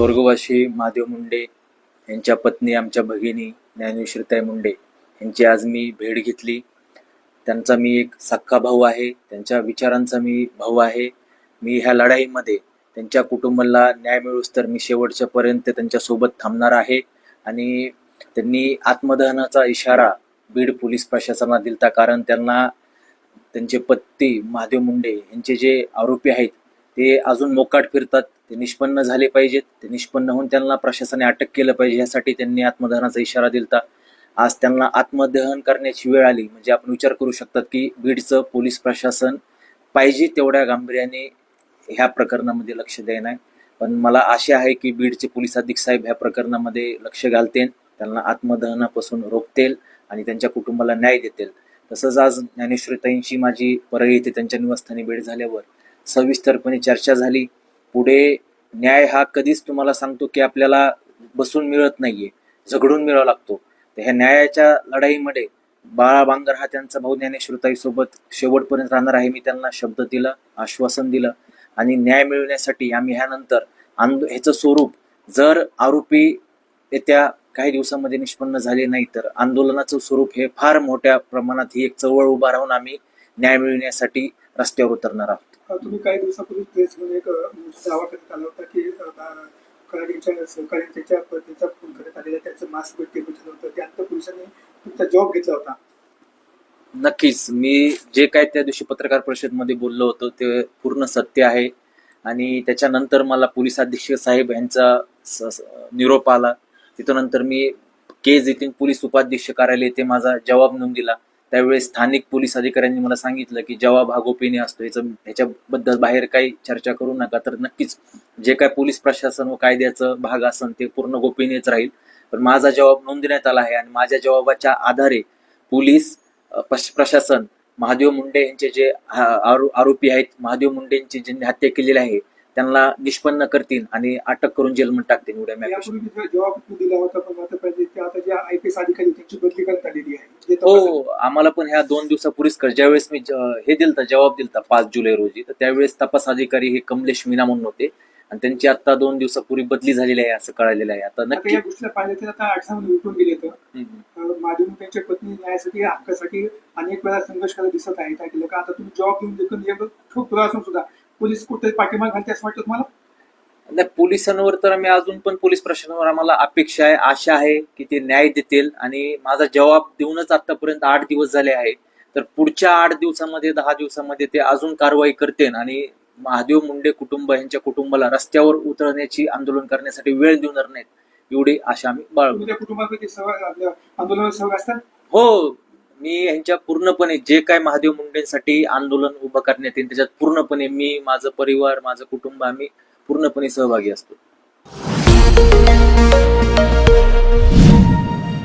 स्वर्गवासी महादेव मुंडे यांच्या पत्नी आमच्या भगिनी ज्ञानेश्वरीताई मुंडे यांची आज मी भेट घेतली. त्यांचा मी एक सख्खा भाऊ आहे. त्यांच्या विचारांचा मी भाऊ आहे. मी ह्या लढाईमध्ये त्यांच्या कुटुंबाला न्याय मिळूस तर मी शेवटच्या पर्यंत त्यांच्यासोबत थांबणार आहे. आणि त्यांनी आत्मदहनाचा इशारा बीड पोलीस प्रशासनाला दिलता कारण त्यांना त्यांचे पत्ती महादेव मुंडे यांचे जे आरोपी आहेत ते अजून मोकाट फिरतात. ते निष्पन्न झाले पाहिजेत. ते निष्पन्न होऊन त्यांना प्रशासनाने अटक केलं पाहिजे. यासाठी त्यांनी आत्मदहनाचा इशारा दिलता. आज त्यांना आत्मदहन करण्याची वेळ आली. म्हणजे आपण विचार करू शकतात की बीडचं पोलीस प्रशासन पाहिजे तेवढ्या गांभीर्याने ह्या प्रकरणामध्ये लक्ष देणार पण मला आशा आहे की बीडचे पोलीस अधीक्षक साहेब ह्या प्रकरणामध्ये लक्ष घालतील त्यांना आत्मदहनापासून रोखतील आणि त्यांच्या कुटुंबाला न्याय देतील. तसंच आज ज्ञानेश्वरीताईंची माझी परळी येथे त्यांच्या निवासस्थानी भेट झाल्यावर सविस्तरपणे चर्चा झाली. पुढे न्याय हा कधीच तुम्हाला सांगतो की आपल्याला बसून मिळत नाहीये झगडून मिळावा लागतो. तर ह्या न्यायाच्या लढाईमध्ये बाळा बांगर हा त्यांचा भाऊ ज्ञानेश्वरताई सोबत शेवटपर्यंत राहणार आहे मी त्यांना शब्द दिला आश्वासन दिलं आणि न्याय मिळवण्यासाठी आम्ही ह्यानंतर आंदो ह्याचं स्वरूप जर आरोपी येत्या काही दिवसामध्ये निष्पन्न झाले नाही तर आंदोलनाचं स्वरूप हे फार मोठ्या प्रमाणात ही एक चळवळ उभा राहून आम्ही न्याय मिळवण्यासाठी रस्त्यावर उतरणार आहोत. तुम्ही काही दिवसापूर्वी मध्ये एक अ, दावा करण्यात आला होता की फोन करण्यात आलेला त्याचं मास्क होतं. त्यानंतर पोलिसांनी तुमचा जॉब घेतला होता. नक्कीच. मी जे काय त्या दिवशी पत्रकार परिषदमध्ये बोललो होतो ते पूर्ण सत्य आहे. आणि त्याच्यानंतर मला पोलीस अधीक्षक साहेब यांचा निरोप आला. तिथून नंतर मी केज येथील पोलीस उपाधीक्षक कार्यालय येथे माझा जबाब नोंद दिला. त्यावेळेस स्थानिक पोलीस अधिकाऱ्यांनी मला सांगितलं की जवाब हा गोपनीय असतो. याचं ह्याच्याबद्दल बाहेर काही चर्चा करू नका. तर नक्कीच जे काय पोलीस प्रशासन व कायद्याचं भाग असन ते पूर्ण गोपनीयच राहील. पण माझा जवाब नोंदवण्यात आला आहे आणि माझ्या जवाबाच्या आधारे पोलीस प्रश- प्रशासन महादेव मुंडे यांचे जे आरो- आरोपी आहेत महादेव मुंडे यांची ज्यांनी हत्या केलेली आहे त्यांना निष्पन्न करतील आणि अटक करून जेलमध्ये टाकतील जे तपास- हो आम्हाला पण ह्या दोन दिवसापूर्वीच ज्यावेळेस मी हे दिलता जबाब दिलता पाच जुलै रोजी तर त्यावेळेस तपास अधिकारी हे कमलेश मीना म्हणून होते. आणि त्यांची आता दोन दिवसापूर्वी बदली झालेली आहे असं कळालेलं आहे. आता नक्की या गोष्टीला पाहिलं तर आता आठसामध्ये उठून गेले तर. माधव त्यांच्या पत्नी न्यायासाठी हक्कासाठी अनेक वेळा संघर्ष करायला दिसत आहे काय केलं का आता तुम्ही जॉब घेऊन देखील खूप पुरा असून सुद्धा पोलीस कुठे पाठिंबा घालते असं वाटतं तुम्हाला? नाही पोलिसांवर तर आम्ही अजून पण पोलीस प्रशासनावर आम्हाला अपेक्षा आहे आशा आहे की ते न्याय देतील. आणि माझा जबाब देऊनच आतापर्यंत आठ दिवस झाले आहे. तर पुढच्या आठ दिवसामध्ये दहा दिवसामध्ये ते अजून कारवाई करतील. आणि महादेव मुंडे कुटुंब यांच्या कुटुंबाला रस्त्यावर उतरण्याची आंदोलन करण्यासाठी वेळ देणार नाहीत एवढी आशा आम्ही बाळगू तुमच्या कुटुंबापैकी आंदोलनात सहभाग असतात? हो मी ह्यांच्या पूर्णपणे जे काय महादेव मुंडेंसाठी आंदोलन उभं करण्यात येईल त्याच्यात पूर्णपणे मी माझं परिवार माझं कुटुंब आम्ही पूर्णपणे सहभागी असतो.